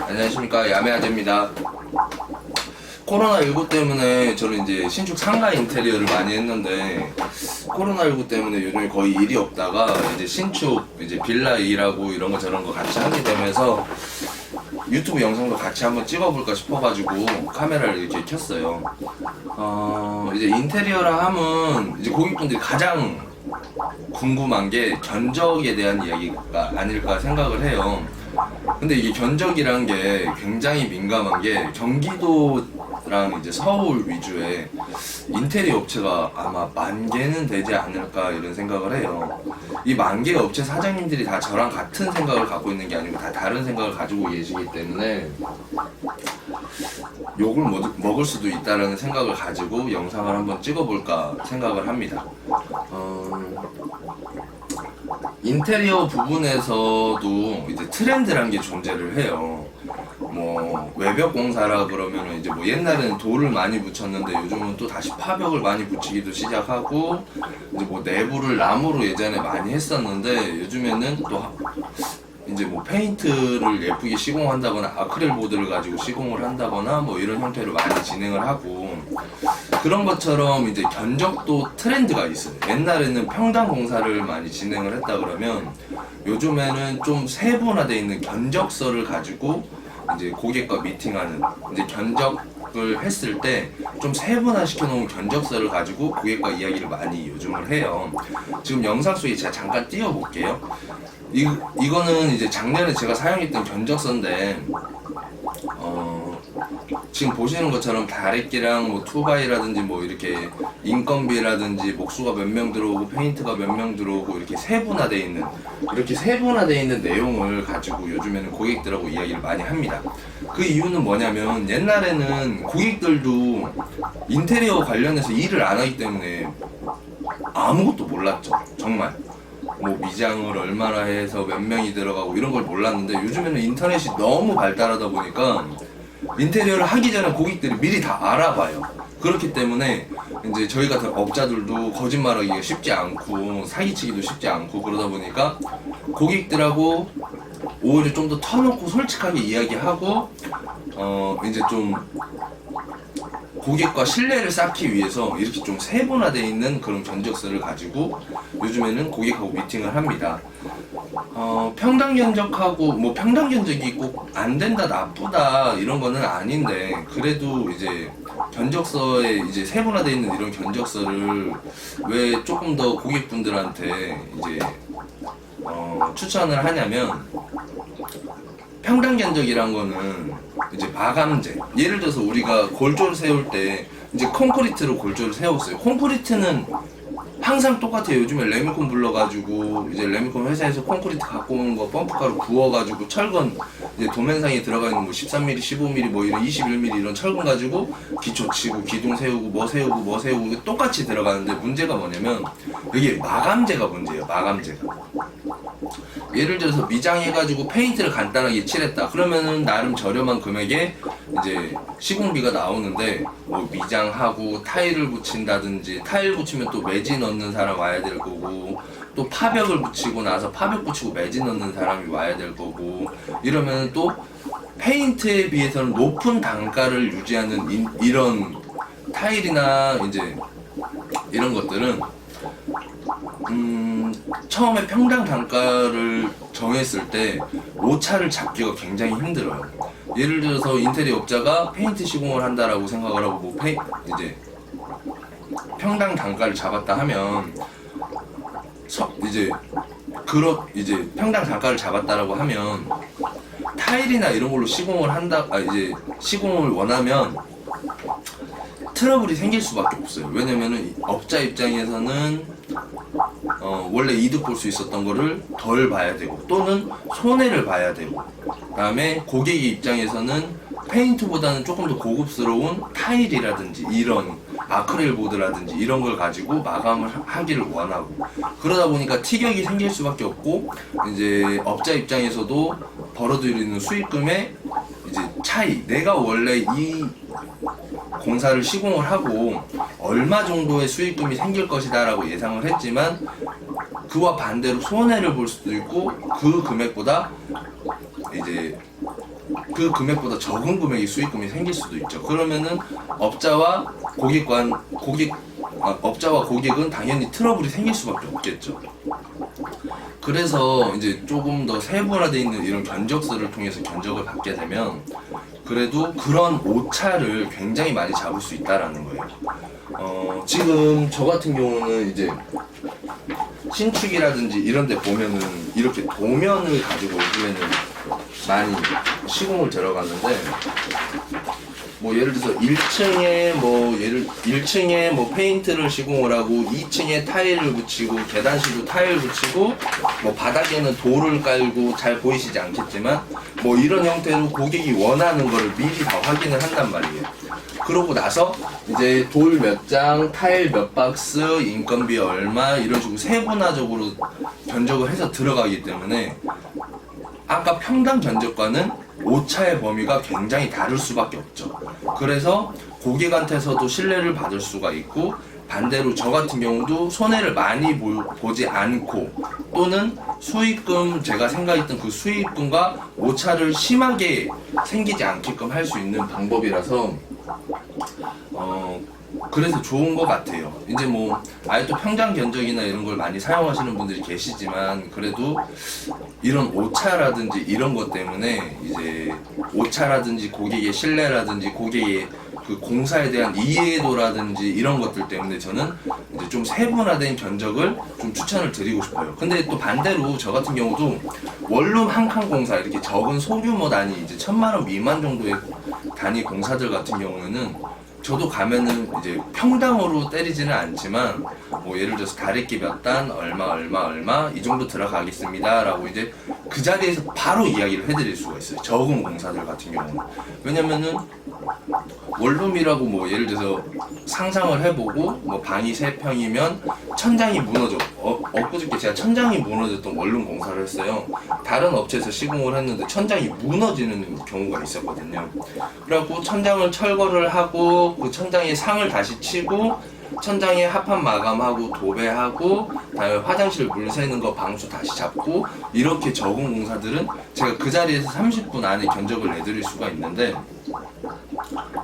안녕하십니까 야매아재입니다 코로나19 때문에 저는 이제 신축 상가 인테리어를 많이 했는데 코로나19 때문에 요즘에 거의 일이 없다가 이제 신축 이제 빌라 일하고 이런 거 저런 거 같이 하게 되면서 유튜브 영상도 같이 한번 찍어볼까 싶어가지고 카메라를 이렇게 켰어요. 어, 이제 인테리어라 하면 이제 고객분들이 가장 궁금한 게 견적에 대한 이야기가 아닐까 생각을 해요. 근데 이게 견적이란 게 굉장히 민감한 게 경기도랑 이제 서울 위주의 인테리어 업체가 아마 만 개는 되지 않을까 이런 생각을 해요. 이 만 개 업체 사장님들이 다 저랑 같은 생각을 갖고 있는 게 아니고 다 다른 생각을 가지고 계시기 때문에 욕을 먹- 먹을 수도 있다라는 생각을 가지고 영상을 한번 찍어볼까 생각을 합니다. 어, 인테리어 부분에서도 트렌드란 게 존재를 해요. 뭐 외벽 공사라 그러면은 이제 뭐 옛날에는 돌을 많이 붙였는데 요즘은 또 다시 파벽을 많이 붙이기도 시작하고 이제 뭐 내부를 나무로 예전에 많이 했었는데 요즘에는 또 하- 이제 뭐 페인트를 예쁘게 시공한다거나 아크릴 보드를 가지고 시공을 한다거나 뭐 이런 형태로 많이 진행을 하고 그런 것처럼 이제 견적도 트렌드가 있어요. 옛날에는 평당 공사를 많이 진행을 했다 그러면 요즘에는 좀 세분화되어 있는 견적서를 가지고 이제 고객과 미팅하는 이제 견적을 했을 때 좀 세분화 시켜 놓은 견적서를 가지고 고객과 이야기를 많이 요즘을 해요. 지금 영상 속에 제가 잠깐 띄워볼게요. 이, 이거는 이제 작년에 제가 사용했던 견적서인데 어, 지금 보시는 것처럼 다래끼랑 뭐 투바이라든지 뭐 이렇게 인건비라든지 목수가 몇 명 들어오고 페인트가 몇 명 들어오고 이렇게 세분화되어 있는 이렇게 세분화되어 있는 내용을 가지고 요즘에는 고객들하고 이야기를 많이 합니다. 그 이유는 뭐냐면 옛날에는 고객들도 인테리어 관련해서 일을 안 하기 때문에 아무것도 몰랐죠. 정말. 뭐 미장을 얼마나 해서 몇 명이 들어가고 이런 걸 몰랐는데 요즘에는 인터넷이 너무 발달하다 보니까 인테리어를 하기 전에 고객들이 미리 다 알아봐요. 그렇기 때문에 이제 저희 같은 업자들도 거짓말하기가 쉽지 않고 사기치기도 쉽지 않고 그러다 보니까 고객들하고 오히려 좀 더 터놓고 솔직하게 이야기하고 어 이제 좀 고객과 신뢰를 쌓기 위해서 이렇게 좀 세분화되어 있는 그런 견적서를 가지고 요즘에는 고객하고 미팅을 합니다. 어, 평당 견적하고 뭐 평당 견적이 꼭 안 된다 나쁘다 이런 거는 아닌데 그래도 이제 견적서에 이제 세분화되어 있는 이런 견적서를 왜 조금 더 고객분들한테 이제 어, 추천을 하냐면 평당 견적이란 거는 이제 마감재. 예를 들어서 우리가 골조를 세울 때 이제 콘크리트로 골조를 세웠어요. 콘크리트는 항상 똑같아요. 요즘에 레미콘 불러가지고 이제 레미콘 회사에서 콘크리트 갖고 온거 펌프가루 부어가지고 철근 이제 도면상에 들어가 있는 뭐 13mm, 15mm 뭐 이런 21mm 이런 철근 가지고 기초 치고 기둥 세우고 뭐 세우고 뭐 세우고 똑같이 들어가는데 문제가 뭐냐면 여기 마감재가 문제예요. 마감재가. 예를 들어서 미장해가지고 페인트를 간단하게 칠했다. 그러면은 나름 저렴한 금액에 이제 시공비가 나오는데 뭐 미장하고 타일을 붙인다든지 타일 붙이면 또 매지 넣는 사람 와야 될 거고 또 파벽을 붙이고 나서 파벽 붙이고 매지 넣는 사람이 와야 될 거고 이러면 또 페인트에 비해서는 높은 단가를 유지하는 이, 이런 타일이나 이제 이런 것들은 음, 처음에 평당 단가를 정했을 때 오차를 잡기가 굉장히 힘들어요. 예를 들어서 인테리어 업자가 페인트 시공을 한다라고 생각을 하고 뭐 페, 이제 평당 단가를 잡았다 하면 서, 이제 그렇 이제 평당 단가를 잡았다라고 하면 타일이나 이런 걸로 시공을 한다 아 이제 시공을 원하면 트러블이 생길 수밖에 없어요. 왜냐면은 업자 입장에서는 어, 원래 이득 볼 수 있었던 거를 덜 봐야 되고 또는 손해를 봐야 되고 그다음에 고객 입장에서는 페인트보다는 조금 더 고급스러운 타일이라든지 이런 아크릴 보드라든지 이런 걸 가지고 마감을 하- 하기를 원하고 그러다 보니까 티격이 생길 수밖에 없고 이제 업자 입장에서도 벌어들이는 수익금의 이제 차이 내가 원래 이 공사를 시공을 하고 얼마 정도의 수익금이 생길 것이다라고 예상을 했지만 그와 반대로 손해를 볼 수도 있고 그 금액보다 이제 그 금액보다 적은 금액이 수익금이 생길 수도 있죠. 그러면은 업자와 고객관 고객 아, 업자와 고객은 당연히 트러블이 생길 수밖에 없겠죠. 그래서 이제 조금 더 세분화되어 있는 이런 견적서를 통해서 견적을 받게 되면 그래도 그런 오차를 굉장히 많이 잡을 수 있다라는 거예요. 어, 지금 저 같은 경우는 이제 신축이라든지 이런 데 보면은 이렇게 도면을 가지고 요즘에는 많이 시공을 들어가는데 뭐 예를 들어서 1층에 뭐 예를 1층에 뭐 페인트를 시공을 하고 2층에 타일을 붙이고 계단실도 타일 붙이고 뭐 바닥에는 돌을 깔고 잘 보이시지 않겠지만 뭐 이런 형태로 고객이 원하는 거를 미리 다 확인을 한단 말이에요. 그러고 나서 이제 돌 몇 장, 타일 몇 박스, 인건비 얼마 이런 식으로 세분화적으로 견적을 해서 들어가기 때문에 아까 평당 견적과는 오차의 범위가 굉장히 다를 수밖에 없죠. 그래서 고객한테서도 신뢰를 받을 수가 있고 반대로 저 같은 경우도 손해를 많이 보, 지 않고 또는 수익금 제가 생각했던 그 수익금과 오차를 심하게 생기지 않게끔 할 수 있는 방법이라서 어 그래서 좋은 것 같아요. 이제 뭐 아예 또 평장 견적이나 이런 걸 많이 사용하시는 분들이 계시지만 그래도 이런 오차라든지 이런 것 때문에 이제 오차라든지 고객의 신뢰라든지 고객의 그 공사에 대한 이해도라든지 이런 것들 때문에 저는 이제 좀 세분화된 견적을 좀 추천을 드리고 싶어요. 근데 또 반대로 저 같은 경우도 원룸 한 칸 공사 이렇게 적은 소규모 단위 이제 천만 원 미만 정도의 단위 공사들 같은 경우에는 저도 가면은 이제 평당으로 때리지는 않지만 뭐 예를 들어서 다래끼 몇 단 얼마 얼마 얼마 이 정도 들어가겠습니다라고 이제 그 자리에서 바로 이야기를 해드릴 수가 있어요. 적은 공사들 같은 경우는. 왜냐면은 원룸이라고 뭐 예를 들어서 상상을 해보고 뭐 방이 세 평이면 천장이 무너져. 어, 엊그저께 제가 천장이 무너졌던 원룸 공사를 했어요. 다른 업체에서 시공을 했는데 천장이 무너지는 경우가 있었거든요. 그래갖고 천장을 철거를 하고 그 천장에 상을 다시 치고 천장에 합판 마감하고 도배하고 다음에 화장실 물 새는 거 방수 다시 잡고 이렇게 적은 공사들은 제가 그 자리에서 30분 안에 견적을 내드릴 수가 있는데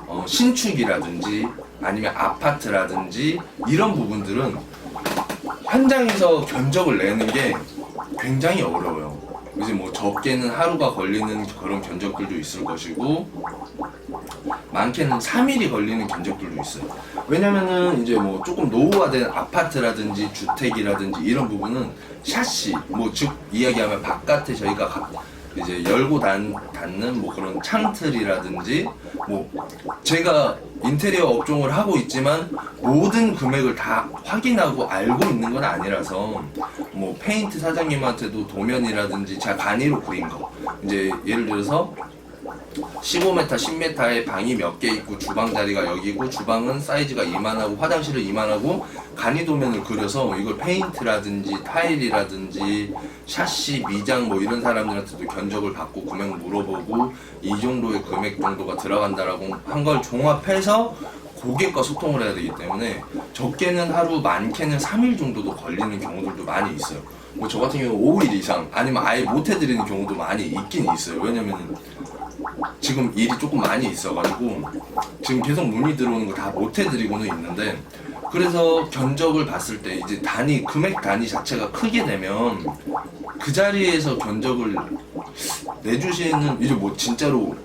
어, 신축이라든지 아니면 아파트라든지 이런 부분들은 현장에서 견적을 내는 게 굉장히 어려워요. 이제 뭐 적게는 하루가 걸리는 그런 견적들도 있을 것이고 많게는 3일이 걸리는 견적들도 있어요. 왜냐면은 이제 뭐 조금 노후화된 아파트라든지 주택이라든지 이런 부분은 샤시 뭐 즉 이야기하면 바깥에 저희가 가- 이제 열고 단, 닫는 뭐 그런 창틀이라든지 뭐 제가 인테리어 업종을 하고 있지만 모든 금액을 다 확인하고 알고 있는 건 아니라서 뭐 페인트 사장님한테도 도면이라든지 제가 간이로 그린 거. 이제 예를 들어서 15m, 10m에 방이 몇 개 있고 주방 자리가 여기고 주방은 사이즈가 이만하고 화장실은 이만하고 간이 도면을 그려서 이걸 페인트라든지 타일이라든지 샤시, 미장 뭐 이런 사람들한테도 견적을 받고 금액 물어보고 이 정도의 금액 정도가 들어간다라고 한 걸 종합해서 고객과 소통을 해야 되기 때문에 적게는 하루 많게는 3일 정도도 걸리는 경우들도 많이 있어요. 뭐 저 같은 경우 5일 이상 아니면 아예 못 해드리는 경우도 많이 있긴 있어요. 왜냐면은 지금 일이 조금 많이 있어가지고 지금 계속 문의 들어오는 거 다 못 해드리고는 있는데 그래서 견적을 봤을 때 이제 단위 금액 단위 자체가 크게 되면 그 자리에서 견적을 내주시는 이제 뭐 진짜로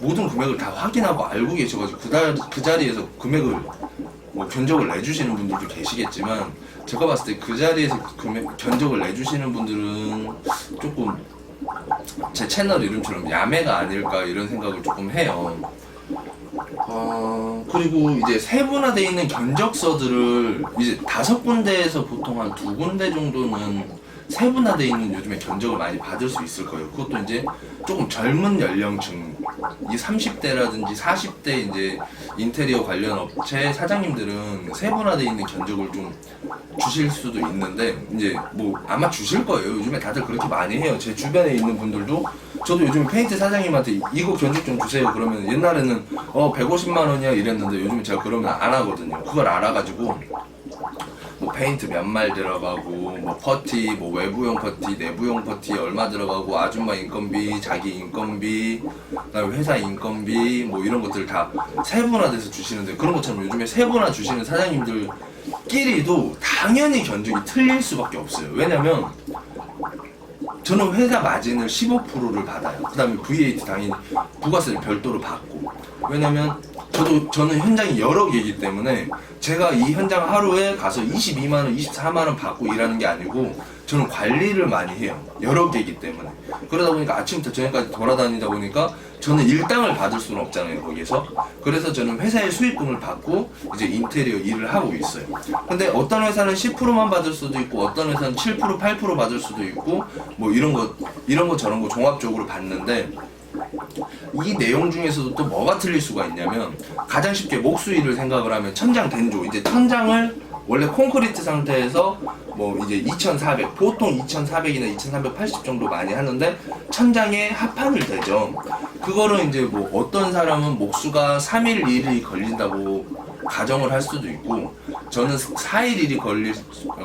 모든 금액을 다 확인하고 알고 계셔가지고 그, 달, 그 자리에서 금액을 뭐 견적을 내주시는 분들도 계시겠지만 제가 봤을 때 그 자리에서 금액 견적을 내주시는 분들은 조금 제 채널 이름처럼 야매가 아닐까 이런 생각을 조금 해요. 어, 그리고 이제 세분화되어 있는 견적서들을 이제 다섯 군데에서 보통 한 두 군데 정도는 세분화되어 있는 요즘에 견적을 많이 받을 수 있을 거예요. 그것도 이제 조금 젊은 연령층, 이 30대라든지 40대 이제 인테리어 관련 업체 사장님들은 세분화되어 있는 견적을 좀 주실 수도 있는데 이제 뭐 아마 주실 거예요. 요즘에 다들 그렇게 많이 해요. 제 주변에 있는 분들도 저도 요즘 페인트 사장님한테 이거 견적 좀 주세요. 그러면 옛날에는 어 150만 원이야 이랬는데 요즘 제가 그러면 안 하거든요. 그걸 알아가지고 뭐 페인트 몇 말 들어가고 뭐 퍼티 뭐 외부용 퍼티 내부용 퍼티 얼마 들어가고 아줌마 인건비 자기 인건비 그다음에 회사 인건비 뭐 이런 것들 다 세분화돼서 주시는데 그런 것처럼 요즘에 세분화 주시는 사장님들끼리도 당연히 견적이 틀릴 수밖에 없어요 왜냐면 저는 회사 마진을 15%를 받아요. 그 다음에 VAT 당연히 부가세를 별도로 받고. 왜냐면 저도 저는 현장이 여러 개이기 때문에 제가 이 현장 하루에 가서 22만 원, 24만 원 받고 일하는 게 아니고 저는 관리를 많이 해요. 여러 개이기 때문에. 그러다 보니까 아침부터 저녁까지 돌아다니다 보니까 저는 일당을 받을 수는 없잖아요, 거기서. 그래서 저는 회사의 수익금을 받고 이제 인테리어 일을 하고 있어요. 근데 어떤 회사는 10%만 받을 수도 있고 어떤 회사는 7%, 8% 받을 수도 있고 뭐 이런 거 이런 거 저런 거 종합적으로 받는데 이 내용 중에서도 또 뭐가 틀릴 수가 있냐면 가장 쉽게 목수일을 생각을 하면 천장 된조 이제 천장을 원래 콘크리트 상태에서 뭐 이제 2,400 보통 2,400이나 2,380 정도 많이 하는데 천장에 합판을 대죠. 그거를 이제 뭐 어떤 사람은 목수가 3일 1일이 걸린다고 가정을 할 수도 있고 저는 4일 일이 걸릴,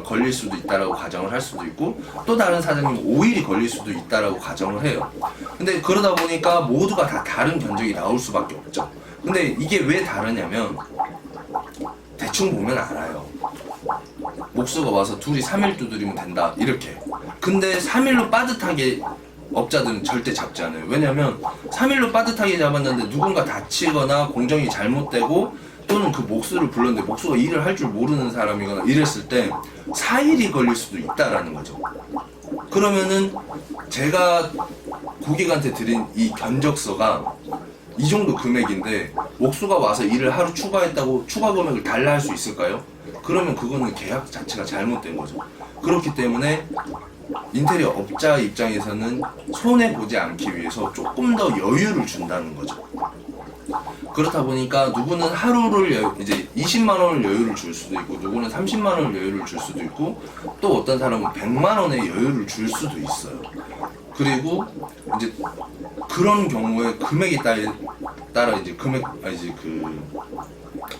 걸릴 수도 있다라고 가정을 할 수도 있고 또 다른 사장님은 5일이 걸릴 수도 있다라고 가정을 해요. 근데 그러다 보니까 모두가 다 다른 견적이 나올 수밖에 없죠. 근데 이게 왜 다르냐면 대충 보면 알아요. 목수가 와서 둘이 3일 두드리면 된다 이렇게. 근데 3일로 빠듯하게 업자들은 절대 잡지 않아요. 왜냐면 3일로 빠듯하게 잡았는데 누군가 다치거나 공정이 잘못되고 또는 그 목수를 불렀는데 목수가 일을 할 줄 모르는 사람이거나 이랬을 때 4일이 걸릴 수도 있다라는 거죠. 그러면은 제가 고객한테 드린 이 견적서가 이 정도 금액인데 목수가 와서 일을 하루 추가했다고 추가 금액을 달라 할 수 있을까요? 그러면 그거는 계약 자체가 잘못된 거죠. 그렇기 때문에 인테리어 업자 입장에서는 손해 보지 않기 위해서 조금 더 여유를 준다는 거죠. 그렇다 보니까 누구는 하루를 여, 이제 20만 원을 여유를 줄 수도 있고 누구는 30만 원을 여유를 줄 수도 있고 또 어떤 사람은 100만 원의 여유를 줄 수도 있어요. 그리고 이제 그런 경우에 금액에 따라 이제 금액 아 이제 그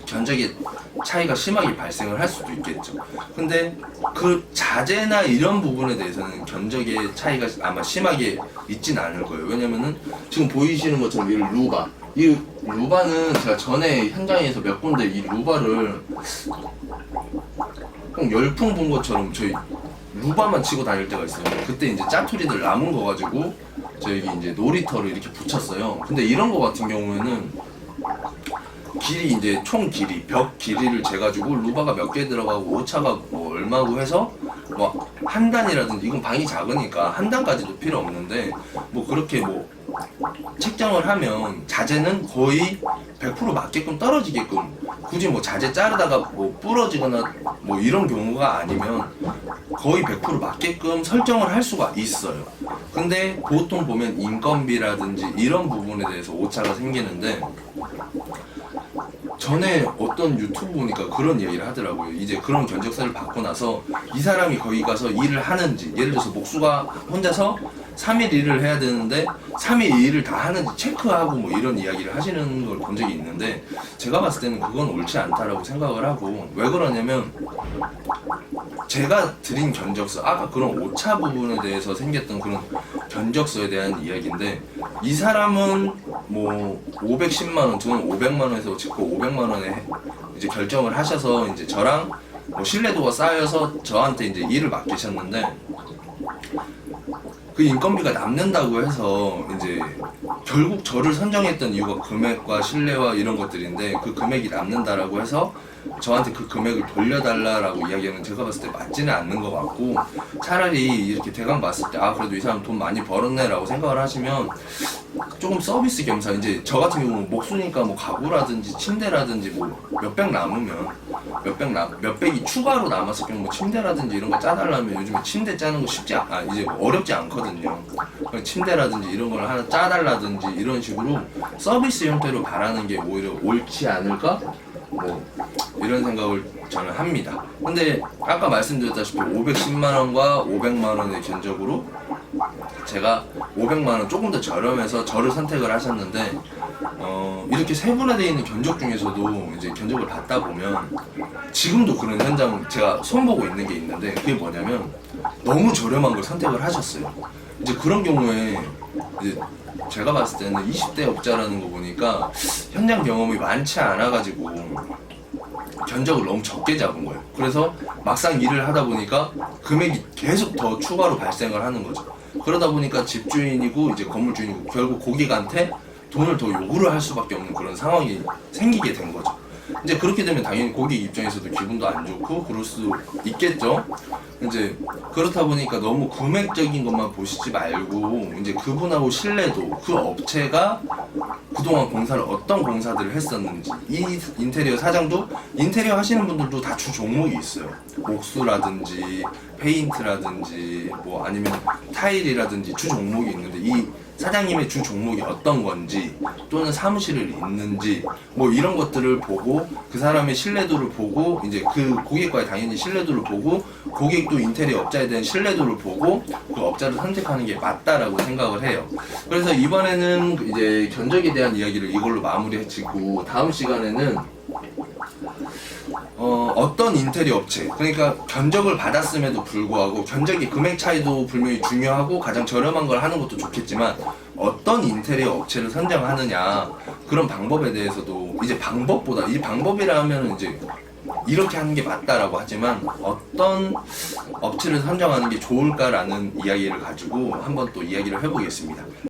견적의 차이가 심하게 발생을 할 수도 있겠죠. 근데 그 자재나 이런 부분에 대해서는 견적의 차이가 아마 심하게 있진 않을 거예요. 왜냐면은 지금 보이시는 것처럼 이 루바. 이 루바는 제가 전에 현장에서 몇 군데 이 루바를 꼭 열풍 본 것처럼 저희 루바만 치고 다닐 때가 있어요. 그때 이제 짜투리들 남은 거 가지고 저기 이제 놀이터를 이렇게 붙였어요. 근데 이런 거 같은 경우에는 길이 이제 총 길이 벽 길이를 재가지고 루바가 몇 개 들어가고 오차가 뭐 얼마고 해서 뭐 한 단이라든지 이건 방이 작으니까 한 단까지도 필요 없는데 뭐 그렇게 뭐 책정을 하면 자재는 거의 100% 맞게끔 떨어지게끔 굳이 뭐 자재 자르다가 뭐 부러지거나 뭐 이런 경우가 아니면 거의 100% 맞게끔 설정을 할 수가 있어요. 근데 보통 보면 인건비라든지 이런 부분에 대해서 오차가 생기는데 전에 어떤 유튜브 보니까 그런 얘기를 하더라고요. 이제 그런 견적서를 받고 나서 이 사람이 거기 가서 일을 하는지, 예를 들어서 목수가 혼자서 3일 일을 해야 되는데 3일 일을 다 하는지 체크하고 뭐 이런 이야기를 하시는 걸 본 적이 있는데 제가 봤을 때는 그건 옳지 않다라고 생각을 하고 왜 그러냐면 제가 드린 견적서 아까 그런 오차 부분에 대해서 생겼던 그런 견적서에 대한 이야기인데 이 사람은 뭐 510만 원 저는 500만 원에서 짓고 500만 원에 이제 결정을 하셔서 이제 저랑 뭐 신뢰도가 쌓여서 저한테 이제 일을 맡기셨는데 그 인건비가 남는다고 해서 이제 결국 저를 선정했던 이유가 금액과 신뢰와 이런 것들인데 그 금액이 남는다라고 해서 저한테 그 금액을 돌려달라라고 이야기하는 제가 봤을 때 맞지는 않는 것 같고 차라리 이렇게 대강 봤을 때 아 그래도 이 사람 돈 많이 벌었네라고 생각을 하시면 조금 서비스 겸사 이제 저 같은 경우는 목수니까 뭐 가구라든지 침대라든지 뭐 몇백 남으면 몇백 남 몇백이 추가로 남았을 경우 뭐 침대라든지 이런 거 짜달라면 요즘에 침대 짜는 거 쉽지 않, 아 이제 뭐 어렵지 않거든요. 그러니까 침대라든지 이런 걸 하나 짜달라든지 이런 식으로 서비스 형태로 바라는 게 오히려 옳지 않을까? 뭐 이런 생각을 저는 합니다. 근데 아까 말씀드렸다시피 510만 원과 500만 원의 견적으로 제가 500만 원 조금 더 저렴해서 저를 선택을 하셨는데 어, 이렇게 세분화되어 있는 견적 중에서도 이제 견적을 받다 보면 지금도 그런 현장 제가 손보고 있는 게 있는데 그게 뭐냐면 너무 저렴한 걸 선택을 하셨어요. 이제 그런 경우에 이제 제가 봤을 때는 20대 업자라는 거 보니까 현장 경험이 많지 않아가지고 견적을 너무 적게 잡은 거예요. 그래서 막상 일을 하다 보니까 금액이 계속 더 추가로 발생을 하는 거죠. 그러다 보니까 집주인이고 이제 건물 주인이고 결국 고객한테 돈을 더 요구를 할 수밖에 없는 그런 상황이 생기게 된 거죠. 이제 그렇게 되면 당연히 고객 입장에서도 기분도 안 좋고 그럴 수 있겠죠. 이제 그렇다 보니까 너무 금액적인 것만 보시지 말고 이제 그분하고 신뢰도 그 업체가 그동안 공사를 어떤 공사들을 했었는지 이 인테리어 사장도 인테리어 하시는 분들도 다 주 종목이 있어요 옥수라든지 페인트라든지 뭐 아니면 타일이라든지 주 종목이 있는데 이 사장님의 주 종목이 어떤 건지 또는 사무실을 있는지 뭐 이런 것들을 보고 그 사람의 신뢰도를 보고 이제 그 고객과의 당연히 신뢰도를 보고 고객도 인테리어 업자에 대한 신뢰도를 보고 그 업자를 선택하는 게 맞다라고 생각을 해요. 그래서 이번에는 이제 견적에 대한 이야기를 이걸로 마무리해치고 다음 시간에는 어, 어떤 인테리어 업체 그러니까 견적을 받았음에도 불구하고 견적의 금액 차이도 분명히 중요하고 가장 저렴한 걸 하는 것도 좋겠지만 어떤 인테리어 업체를 선정하느냐 그런 방법에 대해서도 이제 방법보다 이 방법이라면 이제 이렇게 하는 게 맞다라고 하지만 어떤 업체를 선정하는 게 좋을까라는 이야기를 가지고 한번 또 이야기를 해보겠습니다.